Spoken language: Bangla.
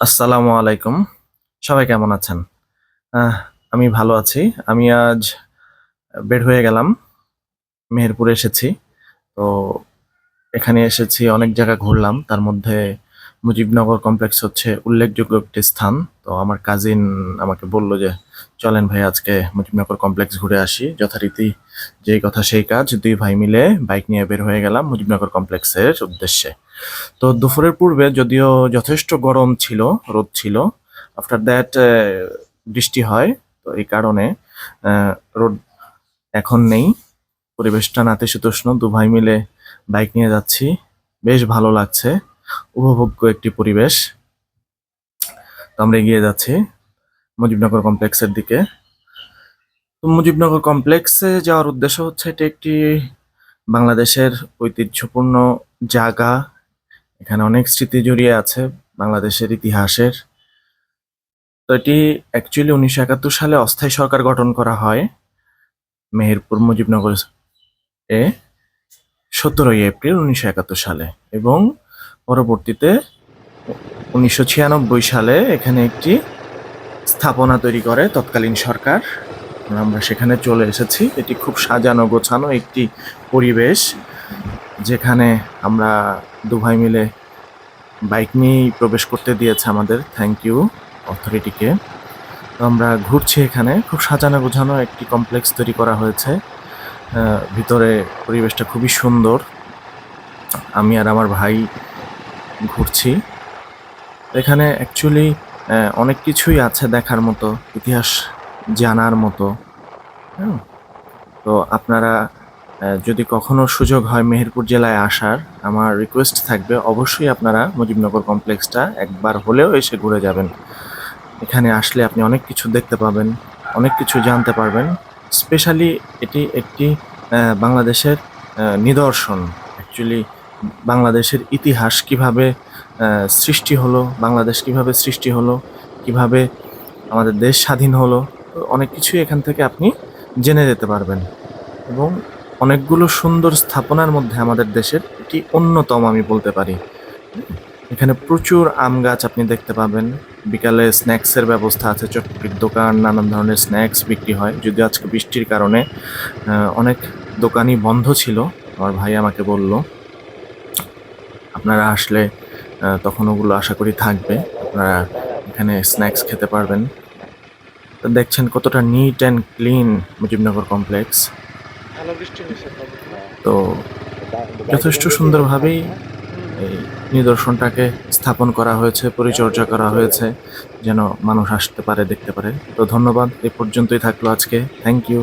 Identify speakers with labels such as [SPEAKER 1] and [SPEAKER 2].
[SPEAKER 1] আসসালামু আলাইকুম। সবাই কেমন আছেন? আমি ভালো আছি। আমি আজ বের হয়ে গেলাম, মেহেরপুরে এসেছি। তো এখানে এসেছি, অনেক জায়গা ঘুরলাম। তার মধ্যে মুজিবনগর কমপ্লেক্স হচ্ছে উল্লেখযোগ্য একটি স্থান। তো আমার কাজিন আমাকে বলল যে, চলেন ভাই, আজকে মুজিবনগর কমপ্লেক্স ঘুরে আসি। যথারীতি যেই কথা সেই কাজ, দুই ভাই মিলে বাইক নিয়ে বের হয়ে গেলাম মুজিবনগর কমপ্লেক্সের উদ্দেশ্যে। তো দুপুরের পূর্বে যদিও যথেষ্ট গরম ছিল, রোদ ছিল আফটার দ্যাট বৃষ্টি হয়, তো এই কারণে রোদ এখন নেই। পরিবেশটা নাতিশীতোষ্ণ দু ভাই মিলে বাইক নিয়ে যাচ্ছি, বেশ ভালো লাগছে, উপভোগ্য একটি পরিবেশ। তো আমরা এগিয়ে যাচ্ছি মুজিবনগর কমপ্লেক্সের দিকে। তো মুজিবনগর কমপ্লেক্সে যাওয়ার উদ্দেশ্য হচ্ছে এটি একটি বাংলাদেশের ঐতিহ্যপূর্ণ জায়গা এখানে অনেক স্মৃতি জড়িয়ে আছে বাংলাদেশের ইতিহাসের। তো এটি অ্যাকচুয়ালি উনিশশো একাত্তর সালে অস্থায়ী সরকার গঠন করা হয় মেহেরপুর মুজিবনগর এ সতেরোই এপ্রিল উনিশশো একাত্তর সালে এবং পরবর্তীতে উনিশশো ছিয়ানব্বই সালে এখানে একটি স্থাপনা তৈরি করে তৎকালীন সরকার। আমরা সেখানে চলে এসেছি। এটি খুব সাজানো গোছানো একটি পরিবেশ যেখানে আমরা দুভাই মিলে বাইক নিয়েই প্রবেশ করতে দিয়েছে আমাদের। থ্যাংক ইউ অথরিটিকে তো আমরা ঘুরছি এখানে। খুব সাজানো গোছানো একটি কমপ্লেক্স তৈরি করা হয়েছে। ভিতরে পরিবেশটা খুবই সুন্দর। আমি আর আমার ভাই ঘুরছি। এখানে অ্যাকচুয়ালি অনেক কিছুই আছে দেখার মতো ইতিহাস জানার মতো। হুম, তো আপনারা যদি কখনো সুযোগ হয় মেহেরপুর জেলায় আসার, আমার রিকোয়েস্ট থাকবে অবশ্যই আপনারা মুজিবনগর কমপ্লেক্সটা একবার হলেও এসে ঘুরে যাবেন। এখানে আসলে আপনি অনেক কিছু দেখতে পাবেন, অনেক কিছু জানতে পারবেন। স্পেশালি এটি একটি বাংলাদেশের নিদর্শন। অ্যাকচুয়ালি বাংলাদেশের ইতিহাস কীভাবে সৃষ্টি হলো, বাংলাদেশ কীভাবে সৃষ্টি হলো, কীভাবে আমাদের দেশ স্বাধীন হলো অনেক কিছুই এখান থেকে আপনি জেনে যেতে পারবেন। এবং অনেকগুলো সুন্দর স্থাপনার মধ্যে আমাদের দেশের এটি অন্যতম আমি বলতে পারি। এখানে প্রচুর আম গাছ আপনি দেখতে পাবেন। বিকালে স্ন্যাক্সের ব্যবস্থা আছে, চটপটির দোকান, নানান ধরনের স্ন্যাক্স বিক্রি হয়। যদিও আজকে বৃষ্টির কারণে অনেক দোকানই বন্ধ ছিল, আমার ভাই আমাকে বলল, আপনারা আসলে তখন ওগুলো আশা করি থাকবে, আপনারা এখানে স্ন্যাক্স খেতে পারবেন। দেখছেন কতটা neat and clean Mujibnagar complex তো যথেষ্ট সুন্দরভাবেই এই নিদর্শনটাকে স্থাপন করা হয়েছে, পরিচর্যা করা হয়েছে, যেন মানুষ আসতে পারে, দেখতে পারে। তো ধন্যবাদ, এ পর্যন্তই থাকল আজকে। Thank you